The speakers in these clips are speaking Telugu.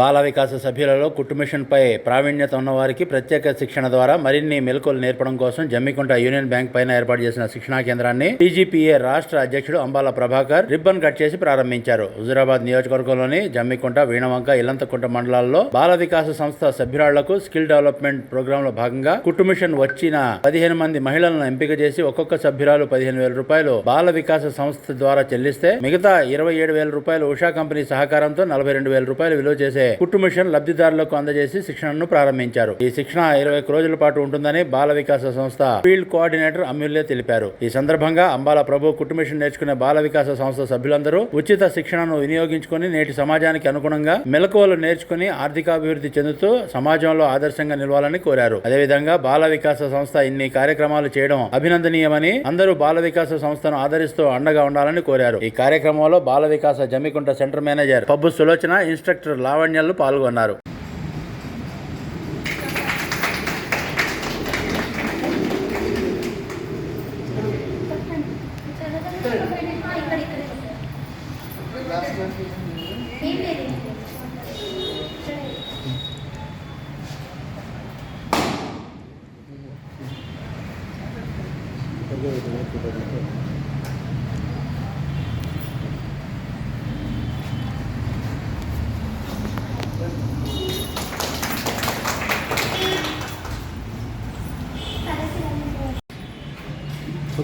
బాల వికాస సభ్యులలో కుట్టుమిషన్పై ప్రావీణ్యత ఉన్నవారికి ప్రత్యేక శిక్షణ ద్వారా మరిన్ని మెలకువలు నేర్పడం కోసం జమ్మికుంట యూనియన్ బ్యాంక్ పైన ఏర్పాటు చేసిన శిక్షణా కేంద్రాన్ని టీజీపీఏ రాష్ట్ర అధ్యక్షుడు అంబాల ప్రభాకర్ రిబ్బన్ కట్ చేసి ప్రారంభించారు. హుజురాబాద్ నియోజకవర్గంలోని జమ్మికుంట వీణవంక ఇల్లంతకుంట మండలాల్లో బాల వికాస సంస్థ సభ్యురాళ్ళకు స్కిల్ డెవలప్మెంట్ ప్రోగ్రామ్లో భాగంగా కుట్టుమిషన్ వచ్చిన పదిహేను మంది మహిళలను ఎంపిక చేసి ఒక్కొక్క సభ్యురాలు పదిహేను వేల రూపాయలు బాల వికాస సంస్థ ద్వారా చెల్లిస్తే మిగతా ఇరవై ఏడు వేల రూపాయలు ఉషా కంపెనీ సహకారంతో నలభై రెండు వేల రూపాయలు విలువ చేసే కుట్టు మిషన్ లబ్ధిదారులకు అందజేసి శిక్షణను ప్రారంభించారు. ఈ శిక్షణ ఇరవై రోజుల పాటు ఉంటుందని బాల వికాస సంస్థ ఫీల్డ్ కోఆర్డినేటర్ అమూల్య తెలిపారు. ఈ సందర్భంగా అంబాల ప్రభు కుట్టు మిషన్ నేర్చుకునే బాల వికాస సంస్థ సభ్యులందరూ ఉచిత శిక్షణను వినియోగించుకొని నేటి సమాజానికి అనుగుణంగా మెలకువలు నేర్చుకుని ఆర్థికాభివృద్ధి చెందుతూ సమాజంలో ఆదర్శంగా నిలవాలని కోరారు. అదేవిధంగా బాల వికాస సంస్థ ఇన్ని కార్యక్రమాలు చేయడం అభినందనీయమని అందరూ బాల వికాస సంస్థను ఆదరిస్తూ అండగా ఉండాలని కోరారు. ఈ కార్యక్రమంలో Bala Vikasa Jammikunta centre manager Pabbu Sulochana instructor Lavanya లావణ్యలు పాల్గొన్నారు. ఏం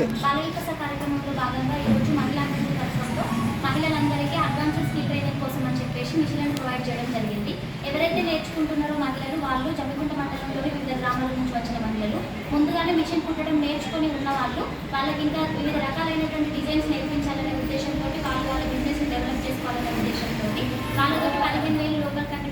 ఓకే. బాల కార్యక్రమంలో భాగంగా ఈరోజు మహిళాందరి తరఫున మహిళలందరికీ అడ్వాన్స్ స్కిల్ ట్రైనింగ్ కోసం అని చెప్పేసి మిషన్లను ప్రొవైడ్ చేయడం జరిగింది. ఎవరైతే నేర్చుకుంటున్నారో మహిళలు వాళ్ళు జమ్మికుంట మండలంలోని వివిధ గ్రామాల నుంచి వచ్చిన మహిళలు ముందుగానే మిషన్ కుట్టడం నేర్చుకొని ఉన్న వాళ్ళు వాళ్ళకి ఇంకా వివిధ రకాలైనటువంటి డిజైన్స్ నేర్పించాలనే ఉద్దేశంతో వాళ్ళు వాళ్ళ బిజినెస్ డెవలప్ చేసుకోవాలనే ఉద్దేశంతో వాళ్ళతో పదిహేను వేలు లోపల కంటే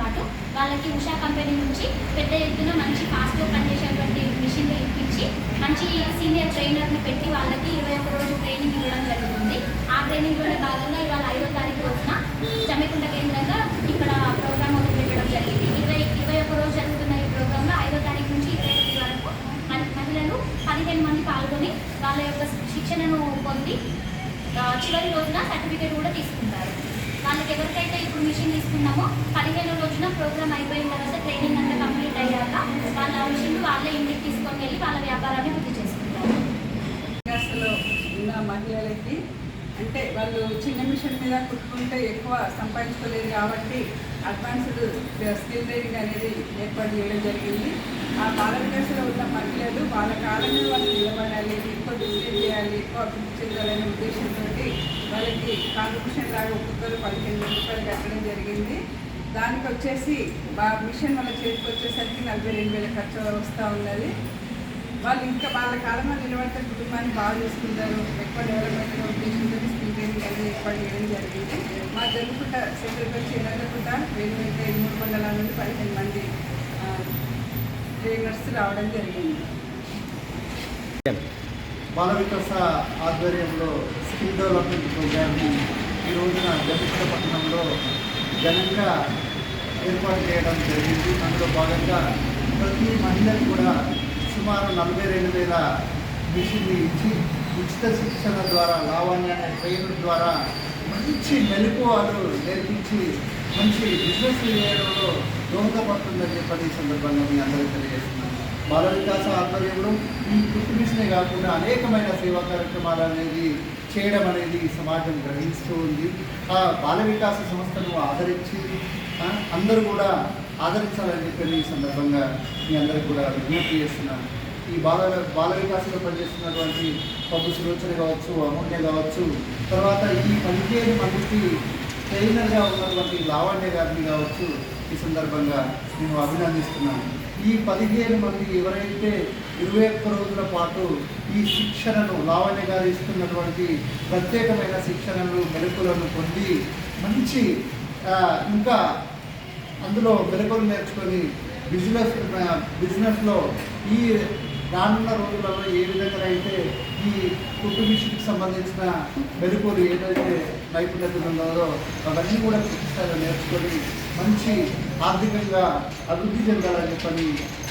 పాటు వాళ్ళకి ఉషా కంపెనీ నుంచి పెద్ద ఎత్తున మంచి ఫాస్ట్గా పనిచేసేటువంటి మిషన్లు ఇప్పించి మంచి సీనియర్ ట్రైనర్ని పెట్టి వాళ్ళకి ఇరవై ఒక్క రోజు ట్రైనింగ్ ఇవ్వడం జరుగుతుంది. ఆ ట్రైనింగ్లోనే భాగంగా ఇవాళ ఐదో తారీఖు రోజున జమ్మికుంట కేంద్రంగా ఇక్కడ ప్రోగ్రామ్ ఒకటి పెట్టడం జరిగింది. ఇరవై ఇరవై ఒక్క రోజు జరుగుతున్న ఈ ప్రోగ్రాంలో ఐదో తారీఖు నుంచి ఇరవై ఒకటి వరకు మహిళలు పదిహేను మంది పాల్గొని వాళ్ళ యొక్క శిక్షణను పొంది చివరి రోజున సర్టిఫికేట్ కూడా తీసుకుంటారు. వాళ్ళకి ఎవరికైతే ఇప్పుడు మిషన్ తీసుకున్నామో పదిహేను రోజున ప్రోగ్రామ్ అయిపోయిన తర్వాత ట్రైనింగ్ అంతా కంప్లీట్ అయ్యాక వాళ్ళ మిషన్ వాళ్ళే ఇంటికి తీసుకొని వెళ్ళి వాళ్ళ వ్యాపారాన్ని వృద్ధి చేసుకుంటారు. ఉన్న మహిళలకి అంటే వాళ్ళు చిన్న మిషన్ మీద కుట్టుకుంటే ఎక్కువ సంపాదించుకోలేదు కాబట్టి అడ్వాన్స్డ్ స్కిల్ ట్రైనింగ్ అనేది ఏర్పాటు చేయడం జరిగింది. ఆ బాల ఉన్న మహిళలు వాళ్ళ కాలంలో వాళ్ళు నిలబడాలి ఎక్కువ బిజినెస్ చేయాలి ఎక్కువ అభివృద్ధి చెందాలనే ఉద్దేశంతో వాళ్ళకి కాంట్రిబ్యూషన్ లాగా ఒక్కొక్కరు పదిహేను వేల రూపాయలు కట్టడం జరిగింది. దానికి వచ్చేసి బా మిషన్ వాళ్ళ చేతికి వచ్చేసరికి నలభై రెండు వేల ఖర్చు వస్తూ ఉన్నది. వాళ్ళు ఇంకా వాళ్ళ కాలంలో నిలబడితే కుటుంబాన్ని బాగా చూసుకుంటారు. ఎక్కువ డెవలప్మెంట్ ఉద్దేశంతో స్కిల్ ట్రైనింగ్ అనేది ఏర్పాటు చేయడం జరిగింది. మా జరుగుకుంట సెంటర్కి వచ్చి ఎనగకుంట వేరు అయితే మూడు వందల నుండి పదిహేను మంది ట్రైనర్స్ రావడం జరిగింది. బాల వికాస ఆధ్వర్యంలో స్కిల్ డెవలప్మెంట్ ప్రోగ్రామ్ని ఈ రోజున జమిత్ర పట్టణంలో ఘనంగా ఏర్పాటు చేయడం జరిగింది. అందులో భాగంగా ప్రతి మహిళకు కూడా సుమారు నలభై రెండు వేల మిషన్ని ఇచ్చి ఉచిత శిక్షణ ద్వారా లావణ్య అనే ట్రైనర్ ద్వారా మంచి మెలకువలు నేర్పించి మంచి బిజినెస్ చేయడంలో దోహదపడుతుందని చెప్పని సందర్భంగా మీ అందరికీ తెలియజేస్తున్నాను. బాల వికాస ఆధ్వర్యంలో ఈ కుటుంబిషనే కాకుండా అనేకమైన సేవా కార్యక్రమాలు అనేది చేయడం అనేది సమాజం గ్రహిస్తూ ఉంది. ఆ బాల వికాస సంస్థను ఆదరించి అందరూ కూడా ఆదరించాలని చెప్పి ఈ సందర్భంగా మీ అందరికి కూడా విజ్ఞప్తి చేస్తున్నాను. ఈ బాల బాల వికాసంలో పనిచేస్తున్నటువంటి పబ్బు సులోచన కావచ్చు అమూల్య కావచ్చు తర్వాత ఈ పనిచేయని మందికి ట్రైనర్గా ఉన్నటువంటి లావణ్య గారిని కావచ్చు ఈ సందర్భంగా నేను అభినందిస్తున్నాను. ఈ పదిహేను మంది ఎవరైతే ఇరవై ఒక్క రోజుల పాటు ఈ శిక్షణను లావణ్య గారు ఇస్తున్నటువంటి ప్రత్యేకమైన శిక్షణను మెలకులను పొంది మంచి ఇంకా అందులో మెలకులు నేర్చుకొని బిజినెస్ బిజినెస్లో ఈ రానున్న రోజులలో ఏ విధంగా అయితే ఈ కుట్టు మిషన్కి సంబంధించిన మెరుపులు ఏదైతే నైపుణ్యతలు ఉన్నారో అవన్నీ కూడా పూర్తిస్థాయిలో నేర్చుకొని మంచి ఆర్థికంగా అభివృద్ధి చెందాలని చెప్పని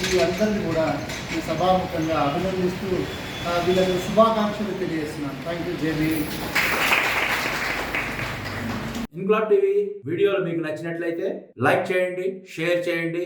ఈ అందరినీ కూడా ఈ సభాముఖంగా అభినందిస్తూ వీళ్ళకి శుభాకాంక్షలు తెలియజేస్తున్నాను. Thank you J B Inquilab TV వీడియోలు మీకు నచ్చినట్లయితే లైక్ చేయండి షేర్ చేయండి.